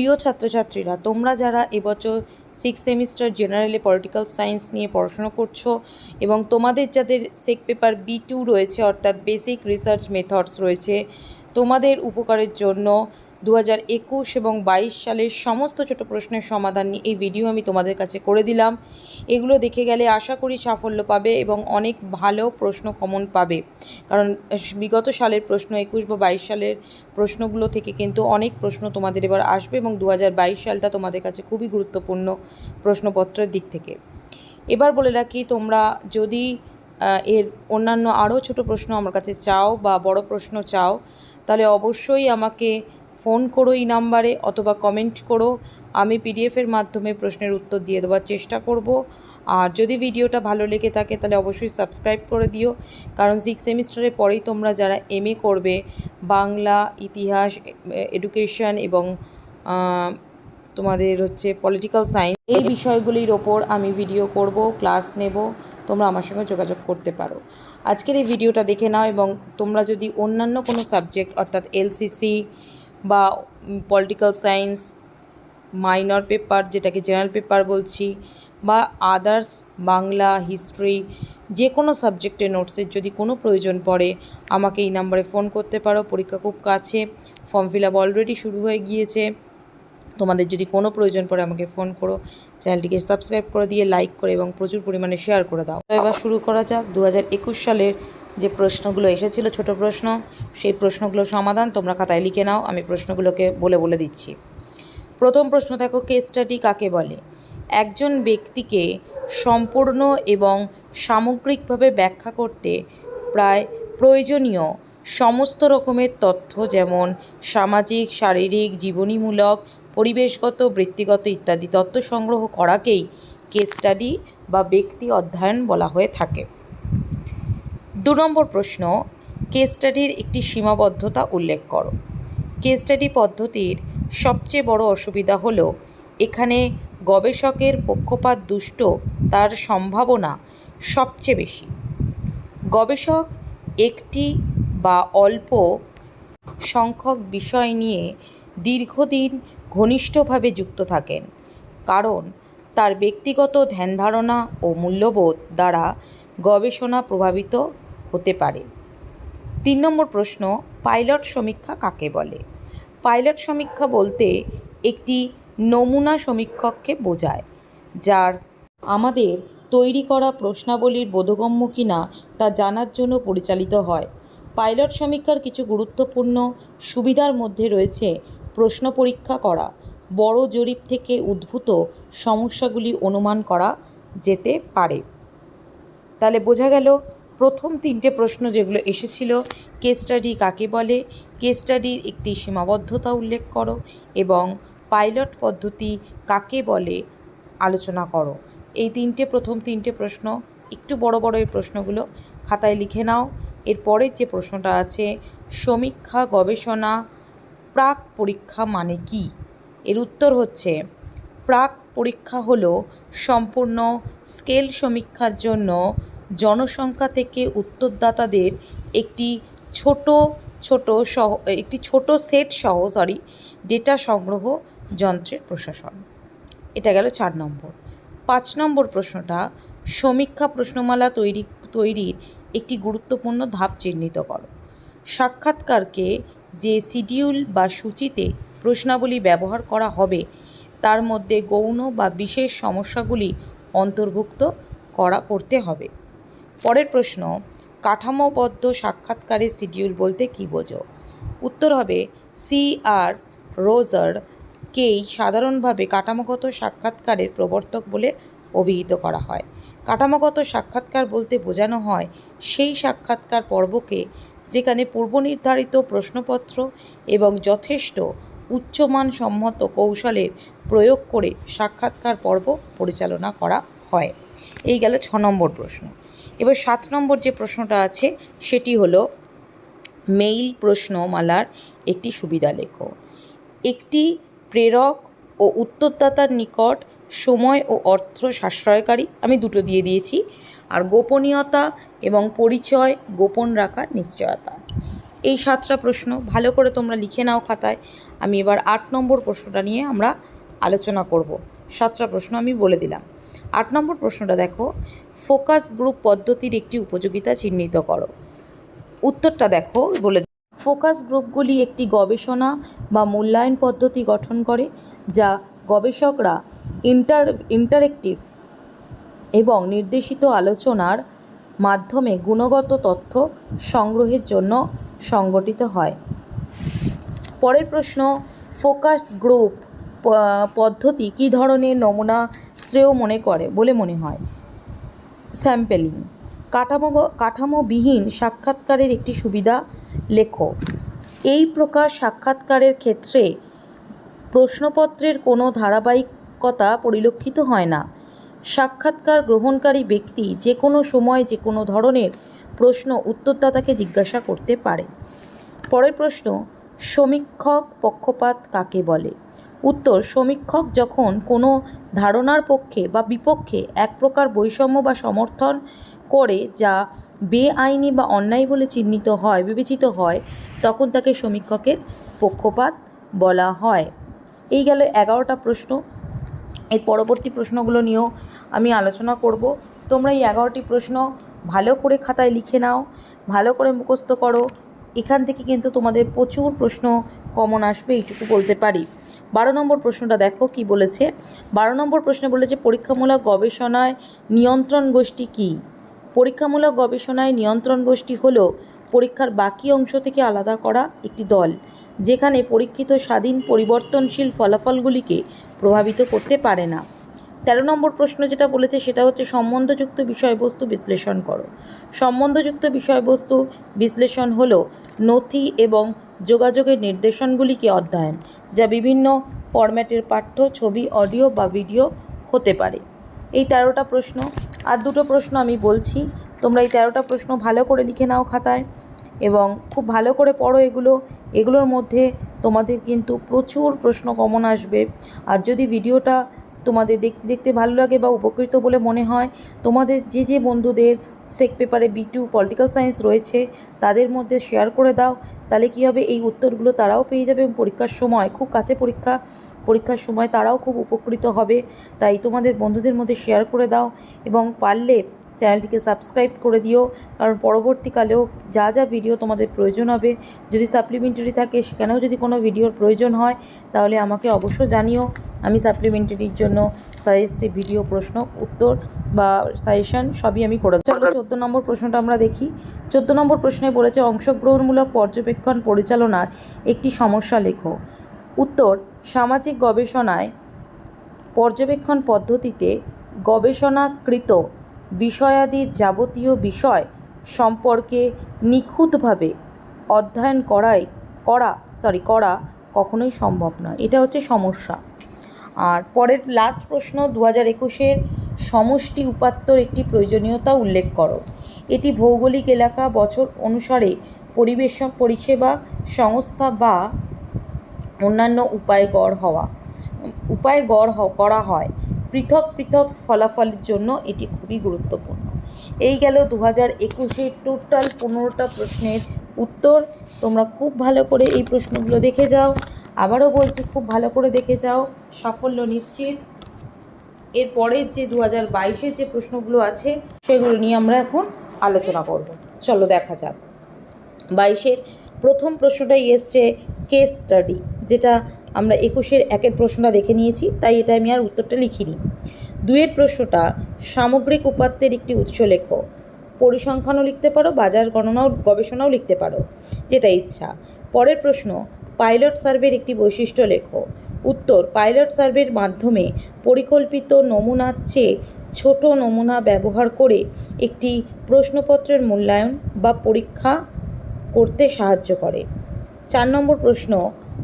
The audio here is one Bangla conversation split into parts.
প্রিয় ছাত্রছাত্রীরা, তোমরা যারা এবছর সিক্স সেমিস্টার জেনারেলে পলিটিক্যাল সায়েন্স নিয়ে পড়াশোনা করছ এবং তোমাদের যাদের সেক পেপার বি টু রয়েছে, অর্থাৎ বেসিক রিসার্চ মেথডস রয়েছে, তোমাদের উপকারের জন্য দু হাজার একুশ এবং বাইশ সালের সমস্ত ছোট প্রশ্নের সমাধান নিয়ে এই ভিডিও আমি তোমাদের কাছে করে দিলাম। এগুলো দেখে গেলে আশা করি সাফল্য পাবে এবং অনেক ভালো প্রশ্ন কমন পাবে। কারণ বিগত সালের প্রশ্ন একুশ বা বাইশ সালের প্রশ্নগুলো থেকে কিন্তু অনেক প্রশ্ন তোমাদের এবার আসবে এবং দু হাজার বাইশ সালটা তোমাদের কাছে খুবই গুরুত্বপূর্ণ প্রশ্নপত্রের দিক থেকে। এবার বলে রাখি, তোমরা যদি এর অন্যান্য আরও ছোট প্রশ্ন আমার কাছে চাও বা বড় প্রশ্ন চাও, তাহলে অবশ্যই আমাকে ফোন করো এই নাম্বারে অথবা কমেন্ট করো। আমি পিডিএফের মাধ্যমে প্রশ্নের উত্তর দিয়ে দেওয়ার চেষ্টা করব। আর যদি ভিডিওটা ভালো লেগে থাকে, তাহলে অবশ্যই সাবস্ক্রাইব করে দিও। কারণ সিক্স সেমিস্টারের পরেই তোমরা যারা এমএ করবে, বাংলা, ইতিহাস এডুকেশন এবং তোমাদের হচ্ছে পলিটিক্যাল সায়েন্স এই বিষয়গুলির ওপর আমি ভিডিও করব ক্লাস নেব। তোমরা আমার সঙ্গে যোগাযোগ করতে পারো। আজকের এই ভিডিওটা দেখে নাও এবং তোমরা যদি অন্যান্য কোনো সাবজেক্ট অর্থাৎ এলসিসি বা পলিটিক্যাল সায়েন্স মাইনর পেপার যেটাকে জেনারেল পেপার বলছি, বা আদার্স বাংলা হিস্ট্রি যে কোনো সাবজেক্টের নোটসের যদি কোনো প্রয়োজন পড়ে, আমাকে এই নাম্বারে ফোন করতে পারো। পরীক্ষা খুব কাছে ফর্ম ফিল আপ অলরেডি শুরু হয়ে গিয়েছে। তোমাদের যদি কোনো প্রয়োজন পড়ে, আমাকে ফোন করো। চ্যানেলটিকে সাবস্ক্রাইব করে দিয়ে লাইক করে এবং প্রচুর পরিমাণে শেয়ার করে দাও। এবার শুরু করা যাক। দু হাজার একুশ সালের যে প্রশ্নগুলো এসেছিল, ছোট প্রশ্ন, সেই প্রশ্নগুলোর সমাধান তোমরা খাতায় লিখে নাও, আমি প্রশ্নগুলোকে বলে বলে দিচ্ছি। প্রথম প্রশ্ন দেখো কেস স্টাডি কাকে বলে? একজন ব্যক্তিকে সম্পূর্ণ এবং সামগ্রিকভাবে ব্যাখ্যা করতে প্রায় প্রয়োজনীয় সমস্ত রকমের তথ্য, যেমন সামাজিক, শারীরিক, জীবনীমূলক, পরিবেশগত, বৃত্তিগত ইত্যাদি তথ্য সংগ্রহ করাকেই কেস স্টাডি বা ব্যক্তি অধ্যয়ন বলা হয়ে থাকে। দু নম্বর প্রশ্ন কেস স্টাডির একটি সীমাবদ্ধতা উল্লেখ করো। কেস স্টাডি পদ্ধতির সবচেয়ে বড় অসুবিধা হলো, এখানে গবেষকের পক্ষপাত দুষ্ট তার সম্ভাবনা সবচেয়ে বেশি। গবেষক একটি বা অল্প সংখ্যক বিষয় নিয়ে দীর্ঘদিন ঘনিষ্ঠভাবে যুক্ত থাকেন, কারণ তার ব্যক্তিগত ধ্যানধারণা ও মূল্যবোধ দ্বারা গবেষণা প্রভাবিত হতে পারে। তিন নম্বর প্রশ্ন, পাইলট সমীক্ষা কাকে বলে? পাইলট সমীক্ষা বলতে একটি নমুনা সমীক্ষককে বোঝায়, যার আমাদের তৈরি করা প্রশ্নাবলীর বোধগম্য কিনা তা জানার জন্য পরিচালিত হয়। পাইলট সমীক্ষার কিছু গুরুত্বপূর্ণ সুবিধার মধ্যে রয়েছে প্রশ্ন পরীক্ষা করা, বড় জরিপ থেকে উদ্ভূত সমস্যাগুলি অনুমান করা যেতে পারে। তাহলে বোঝা গেল প্রথম তিনটে প্রশ্ন যেগুলো এসেছিল কেস স্টাডি কাকে বলে কেস স্টাডির একটি সীমাবদ্ধতা উল্লেখ করো এবং পাইলট পদ্ধতি কাকে বলে আলোচনা করো। এই তিনটে, প্রথম তিনটে প্রশ্ন, একটু বড় বড় এই প্রশ্নগুলো খাতায় লিখে নাও। এরপরের যে প্রশ্নটা আছে, সমীক্ষা, গবেষণা, প্রাক পরীক্ষা মানে কি? এর উত্তর হচ্ছে, প্রাক পরীক্ষা হলো সম্পূর্ণ স্কেল সমীক্ষার জন্য জনসংখ্যা থেকে উত্তরদাতাদের একটি ছোট ছোট সহ, একটি ছোট সেট সহ সরি ডেটা সংগ্রহ যন্ত্রের প্রশাসন। এটা গেল চার নম্বর। পাঁচ নম্বর প্রশ্নটা, সমীক্ষা প্রশ্নমালা তৈরি, তৈরির একটি গুরুত্বপূর্ণ ধাপ চিহ্নিত করো। সাক্ষাৎকারকে যে শিডিউল বা সূচিতে প্রশ্নাবলী ব্যবহার করা হবে, তার মধ্যে গৌণ বা বিশেষ সমস্যাগুলি অন্তর্ভুক্ত করা করতে হবে। পরের প্রশ্ন, কাঠামোবদ্ধ সাক্ষাৎকারের শিডিউল বলতে কী বোঝো? উত্তর হবে, সি আর রোজার কেই সাধারণভাবে কাঠামোগত সাক্ষাৎকারের প্রবর্তক বলে অভিহিত করা হয়। কাঠামোগত সাক্ষাৎকার বলতে বোঝানো হয়, সেই সাক্ষাৎকার পর্বকে যেখানে পূর্বনির্ধারিত প্রশ্নপত্র এবং যথেষ্ট উচ্চমানসম্মত কৌশলের প্রয়োগ করে সাক্ষাৎকার পর্ব পরিচালনা করা হয়। এই গেল ছ নম্বর প্রশ্ন। এবার সাত নম্বর যে প্রশ্নটা আছে, সেটি হলো, মেইল প্রশ্নমালার একটি সুবিধা লেখো। একটি প্রেরক ও উত্তরদাতার নিকট সময় ও অর্থ সাশ্রয়কারী, আমি দুটো দিয়ে দিয়েছি, আর গোপনীয়তা এবং পরিচয় গোপন রাখার নিশ্চয়তা। এই সাতটা প্রশ্ন, ভালো করে তোমরা লিখে নাও খাতায়। আমি এবার আট নম্বর প্রশ্নটা নিয়ে আমরা আলোচনা করব। সাতটা প্রশ্ন আমি বলে দিলাম। আট নম্বর প্রশ্নটা দেখো। ফোকাস গ্রুপ পদ্ধতির একটি উপযোগিতা চিহ্নিত করো। উত্তরটা দেখো, বলে ফোকাস গ্রুপগুলি একটি গবেষণা বা মূল্যায়ন পদ্ধতি গঠন করে, যা গবেষকরা ইন্টার, ইন্টারেক্টিভ এবং নির্দেশিত আলোচনার মাধ্যমে গুণগত তথ্য সংগ্রহের জন্য সংগঠিত হয়। পরের প্রশ্ন, ফোকাস গ্রুপ পদ্ধতি কী ধরনের নমুনা শ্রেয় মনে করে বলে মনে হয়? স্যাম্পেলিং। কাঠামো কাঠামোবিহীন সাক্ষাৎকারের একটি সুবিধা লেখো। এই প্রকার সাক্ষাৎকারের ক্ষেত্রে প্রশ্নপত্রের কোনো ধারাবাহিকতা পরিলক্ষিত হয় না। সাক্ষাৎকার গ্রহণকারী ব্যক্তি যে কোনো সময় যে কোনো ধরনের প্রশ্ন উত্তরদাতাকে জিজ্ঞাসা করতে পারে। পরের প্রশ্ন, সমীক্ষক পক্ষপাত কাকে বলে? উত্তর, সমীক্ষক যখন কোনো ধারণার পক্ষে বা বিপক্ষে এক প্রকার বৈষম্য বা সমর্থন করে যা বেআইনি বা অন্যায় বলে চিহ্নিত হয়, বিবেচিত হয়, তখন তাকে সমীক্ষকের পক্ষপাত বলা হয়। এই গেল এগারোটা প্রশ্ন। এর পরবর্তী প্রশ্নগুলো নিয়েও আমি আলোচনা করব। তোমরা এই এগারোটি প্রশ্ন ভালো করে খাতায় লিখে নাও, ভালো করে মুখস্থ করো। এখান থেকে কিন্তু তোমাদের প্রচুর প্রশ্ন কমন আসবে, এইটুকু বলতে পারি। বারো নম্বর প্রশ্নটা দেখো কি বলেছে। বারো নম্বর প্রশ্নে বলেছে, পরীক্ষামূলক গবেষণায় নিয়ন্ত্রণ গোষ্ঠী কী? পরীক্ষামূলক গবেষণায় নিয়ন্ত্রণ গোষ্ঠী হলো পরীক্ষার বাকি অংশ থেকে আলাদা করা একটি দল, যেখানে পরীক্ষিত স্বাধীন পরিবর্তনশীল ফলাফলগুলিকে প্রভাবিত করতে পারে না। তেরো নম্বর প্রশ্ন যেটা বলেছে, সেটা হচ্ছে সম্বন্ধযুক্ত বিষয়বস্তু বিশ্লেষণ করো। সম্বন্ধযুক্ত বিষয়বস্তু বিশ্লেষণ হলো নথি এবং যোগাযোগের নির্দেশনগুলিকে অধ্যয়ন, যা বিভিন্ন ফরম্যাটের পাঠ্য, ছবি, অডিও বা ভিডিও হতে পারে। এই তেরোটা প্রশ্ন। আর দুটো প্রশ্ন আমি বলছি। তোমরা এই তেরোটা প্রশ্ন ভালো করে লিখে নাও খাতায় এবং খুব ভালো করে পড়ো এগুলো। এগুলোর মধ্যে তোমাদের কিন্তু প্রচুর প্রশ্ন কমন আসবে। আর যদি ভিডিওটা তোমাদের দেখতে দেখতে ভালো লাগে বা উপকৃত বলে মনে হয়, তোমাদের যে যে বন্ধুদের সেক পেপারে বি টু পলিটিক্যাল সায়েন্স রয়েছে, তাদের মধ্যে শেয়ার করে দাও, তাহলে কী হবে? এই উত্তরগুলো তারাও পেয়ে যাবে এবং পরীক্ষার সময়, খুব কাছে পরীক্ষা, পরীক্ষার সময় তারাও খুব উপকৃত হবে। তাই তোমাদের বন্ধুদের মধ্যে শেয়ার করে দাও এবং পারলে চ্যানেলটিকে সাবস্ক্রাইব করে দিও, কারণ পরবর্তীকালেও যা যা ভিডিও তোমাদের প্রয়োজন হবে, যদি সাপ্লিমেন্টারি থাকে, সেখানেও যদি কোনো ভিডিওর প্রয়োজন হয়, তাহলে আমাকে অবশ্য জানিও। আমি সাপ্লিমেন্টারির জন্য সাজেস্টিভ ভিডিও প্রশ্ন, উত্তর বা সাজেশন সবই আমি করে চলো চোদ্দ নম্বর প্রশ্নটা আমরা দেখি। চোদ্দ নম্বর প্রশ্নে বলেছে, অংশগ্রহণমূলক পর্যবেক্ষণ, পরিচালনার একটি সমস্যা লেখো। উত্তর, সামাজিক গবেষণায় পর্যবেক্ষণ পদ্ধতিতে গবেষণাকৃত বিষয়াদির যাবতীয় বিষয় সম্পর্কে নিখুঁতভাবে অধ্যয়ন করাই, করা সরি করা কখনোই সম্ভব নয়। এটা হচ্ছে সমস্যা। আর পরের লাস্ট প্রশ্ন দু হাজার একুশের সমষ্টি উপাত্তর একটি প্রয়োজনীয়তা উল্লেখ করো। এটি ভৌগোলিক এলাকা বছর অনুসারে পরিবেশ পরিষেবা সংস্থা বা অন্যান্য উপায় গড় হওয়া উপায় গড় করা হয়। পৃথক পৃথক ফলাফলের জন্য এটি খুবই গুরুত্বপূর্ণ। এই গেল দু হাজার একুশের টোটাল পনেরোটা প্রশ্নের উত্তর। তোমরা খুব ভালো করে এই প্রশ্নগুলো দেখে যাও। আবারও বলছি, খুব ভালো করে দেখে যাও। সাফল্য নিশ্চিত। এর পরের যে দু হাজার বাইশের যে প্রশ্নগুলো আছে, সেগুলো নিয়ে আমরা এখন আলোচনা করব। চলো দেখা যাক। বাইশের প্রথম প্রশ্নটাই এসছে কেস স্টাডি যেটা আমরা একুশের একের প্রশ্নটা দেখে নিয়েছি, তাই এটা আমি আর উত্তরটা লিখিনি। দুয়ের প্রশ্নটা, সামগ্রিক উপাত্তের একটি উৎস লেখো। পরিসংখ্যানও লিখতে পারো, বাজার গণনাও, গবেষণাও লিখতে পারো, যেটা ইচ্ছা। পরের প্রশ্ন, পাইলট সার্ভের একটি বৈশিষ্ট্য লেখো। উত্তর, পাইলট সার্ভের মাধ্যমে পরিকল্পিত নমুনার চেয়ে ছোট নমুনা ব্যবহার করে একটি প্রশ্নপত্রের মূল্যায়ন বা পরীক্ষা করতে সাহায্য করে। চার নম্বর প্রশ্ন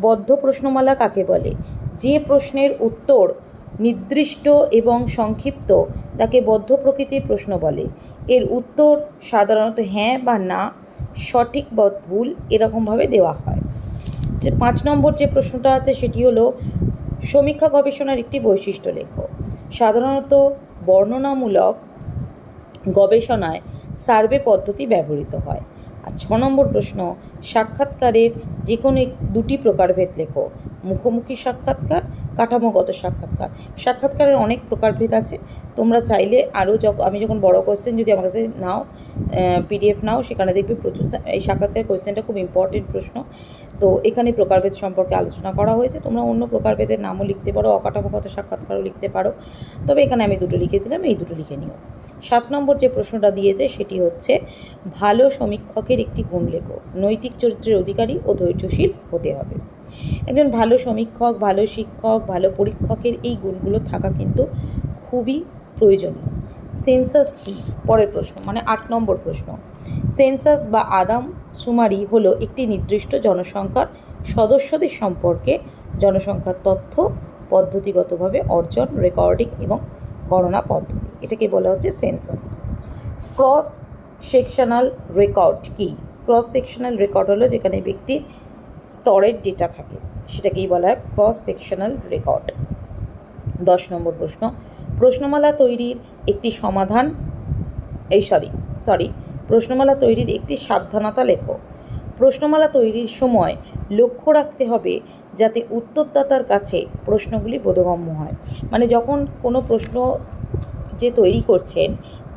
বদ্ধ প্রশ্নমালা কাকে বলে? যে প্রশ্নের উত্তর নির্দিষ্ট এবং সংক্ষিপ্ত তাকে বদ্ধ প্রকৃতির প্রশ্ন বলে। এর উত্তর সাধারণত হ্যাঁ বা না, সঠিক বা ভুল এরকমভাবে দেওয়া হয়। যে পাঁচ নম্বর যে প্রশ্নটা আছে সেটি হলো, সমীক্ষা গবেষণার একটি বৈশিষ্ট্য লেখো। সাধারণত বর্ণনামূলক গবেষণায় সার্ভে পদ্ধতি ব্যবহৃত হয়। আর ছ নম্বর প্রশ্ন, সাক্ষাৎকারের যে কোনো দুটি প্রকারভেদ লেখো। মুখোমুখি সাক্ষাৎকার, কাঠামোগত সাক্ষাৎকার। সাক্ষাৎকারের অনেক প্রকারভেদ আছে। তোমরা চাইলে আরও আমি যখন বড় কোয়েশ্চেন যদি আমার কাছে নাও পিডিএফ নাও, সেখানে দেখবে প্রচুর এই সাক্ষাৎকার কোয়েশ্চেনটা খুব ইম্পর্টেন্ট প্রশ্ন। তো এখানে প্রকারভেদ সম্পর্কে আলোচনা করা হয়েছে। তোমরা অন্য প্রকারভেদের নামও লিখতে পারো, অকাঠামোগত সাক্ষাৎকারও লিখতে পারো। তবে এখানে আমি দুটো লিখে দিলাম, এই দুটো লিখে নিও। সাত নম্বর যে প্রশ্নটা দিয়েছে সেটি হচ্ছে, ভালো সমীক্ষকের একটি গুণ লেখো। নৈতিক চরিত্রের অধিকারী ও ধৈর্যশীল হতে হবে। একজন ভালো সমীক্ষক, ভালো শিক্ষক, ভালো পরীক্ষকের এই গুণগুলো থাকা কিন্তু খুবই প্রয়োজনীয়। সেন্সাস কি? পরের প্রশ্ন মানে আট নম্বর প্রশ্ন। সেন্সাস বা আদাম সুমারি হলো একটি নির্দিষ্ট জনসংখ্যার সদস্যদের সম্পর্কে জনসংখ্যার তথ্য পদ্ধতিগতভাবে অর্জন, রেকর্ডিং এবং গণনা পদ্ধতি। এটাকে বলা হচ্ছে সেন্সাস। ক্রস সেকশনাল রেকর্ড কি? ক্রস সেকশনাল রেকর্ড হলো যেখানে ব্যক্তির স্তরের ডেটা থাকে। সেটাকেই বলা হয় ক্রস সেকশনাল রেকর্ড। দশ নম্বর প্রশ্ন প্রশ্নমালা তৈরির একটি সমাধান, এই সরি সরি, প্রশ্নমালা তৈরির একটি সাবধানতা লেখো। প্রশ্নমালা তৈরির সময় লক্ষ্য রাখতে হবে যাতে উত্তরদাতার কাছে প্রশ্নগুলি বোধগম্য হয়। মানে যখন কোনো প্রশ্ন যে তৈরি করছেন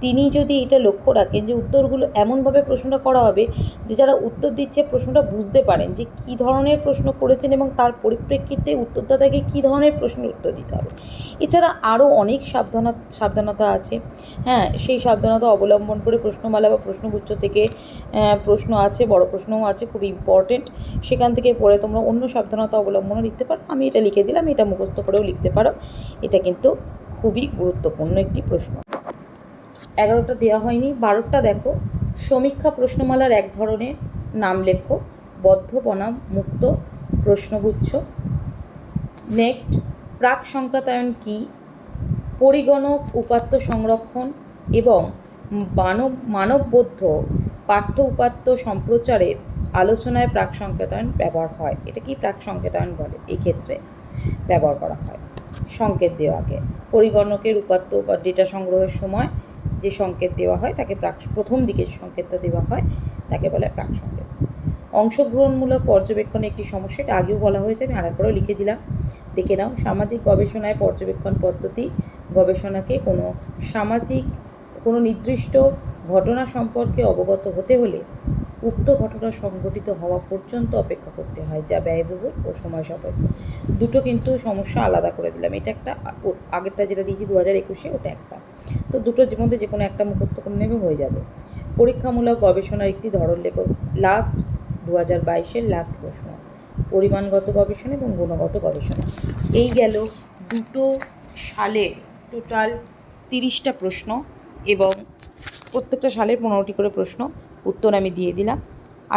তিনি যদি এটা লক্ষ্য রাখেন যে উত্তরগুলো এমনভাবে প্রশ্নটা করা হবে যে যারা উত্তর দিচ্ছে প্রশ্নটা বুঝতে পারেন যে কী ধরনের প্রশ্ন করেছেন এবং তার পরিপ্রেক্ষিতে উত্তরদাতাকে কী ধরনের প্রশ্নের উত্তর দিতে হবে। এছাড়া আরও অনেক সাবধানতা সাবধানতা আছে। হ্যাঁ সেই সাবধানতা অবলম্বন করে প্রশ্নমালা বা প্রশ্নগুচ্ছ থেকে প্রশ্ন আছে, বড় প্রশ্নও আছে, খুব ইম্পর্টেন্ট সেখান থেকে পড়ে তোমরা অন্য সাবধানতা অবলম্বনও লিখতে পারো। আমি এটা লিখে দিলাম, এটা মুখস্থ করেও লিখতে পারো। এটা কিন্তু খুবই গুরুত্বপূর্ণ একটি প্রশ্ন। এগারোটা দেওয়া হয়নি, বারোটা দেখো। সমীক্ষা প্রশ্নমালার এক ধরনের, নাম লেখো, বদ্ধ বনাম, মুক্ত, প্রশ্নগুচ্ছ। নেক্সট প্রাক সংখ্যাতায়ন কী? পরিগণক, উপাত্ত সংরক্ষণ এবং মানব, মানববদ্ধ পাঠ্য উপাত্ত সম্প্রচারের আলোচনায় প্রাক সংকেতায়ন ব্যবহার হয়। এটা কি প্রাক সংকেতায়ন বলে? এই ক্ষেত্রে ব্যবহার করা হয়। সংকেত দেওয়াকে পরিগণকের উপাত্ত বা ডেটা সংগ্রহের সময় যে সংকেত দেওয়া হয়, তাকে প্রাক, প্রথম দিকে যে সংকেতটা দেওয়া হয়, তাকে বলে প্রাক সংকেত। অংশগ্রহণমূলক পর্যবেক্ষণে একটি সমস্যা, এটা আগেও বলা হয়েছে, আমি আরেকবারও লিখে দিলাম। দেখে নাও, সামাজিক গবেষণায় পর্যবেক্ষণ পদ্ধতি, গবেষণাকে কোনো সামাজিক, কোনো নির্দিষ্ট ঘটনা সম্পর্কে অবগত হতে হলে উক্ত ঘটনা সংঘটিত হওয়া পর্যন্ত অপেক্ষা করতে হয়, যা ব্যয়বহুল ও সময় সাপেক্ষ দুটো কিন্তু সমস্যা আলাদা করে দিলাম। এটা একটা আগেরটা যেটা দিয়েছি দু হাজার একুশে, ওটা একটা। তো দুটোর মধ্যে যে কোনো একটা মুখস্থ করে নেবে হয়ে যাবে। পরীক্ষামূলক গবেষণার একটি ধরন লেখ লাস্ট দু হাজার বাইশের লাস্ট প্রশ্ন। পরিমাণগত গবেষণা এবং গুণগত গবেষণা। এই গেল দুটো সালে টোটাল তিরিশটা প্রশ্ন এবং প্রত্যেকটা সালের পনেরোটি করে প্রশ্ন। উত্তর আমি দিয়ে দিলাম।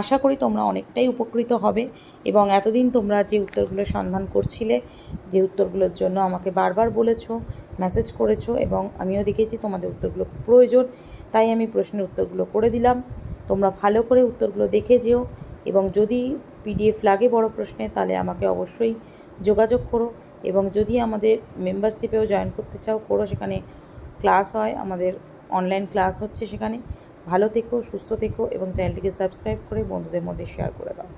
আশা করি তোমরা অনেকটাই উপকৃত হবে এবং এতদিন তোমরা যে উত্তরগুলোর সন্ধান করছিলে, যে উত্তরগুলোর জন্য আমাকে বারবার বলেছ মেসেজ করেছ এবং আমিও দেখেছি তোমাদের উত্তরগুলো খুব প্রয়োজন, তাই আমি প্রশ্নের উত্তরগুলো করে দিলাম। তোমরা ভালো করে উত্তরগুলো দেখে যেও এবং যদি পিডিএফ লাগে বড় প্রশ্নে, তাহলে আমাকে অবশ্যই যোগাযোগ করো এবং যদি আমাদের মেম্বারশিপেও জয়েন করতে চাও, করো সেখানে ক্লাস হয়, আমাদের অনলাইন ক্লাস হচ্ছে সেখানে। ভালো থেকো সুস্থ থেকো এবং চ্যানেলটিকে সাবস্ক্রাইব করে বন্ধুদের মধ্যে শেয়ার করে দাও।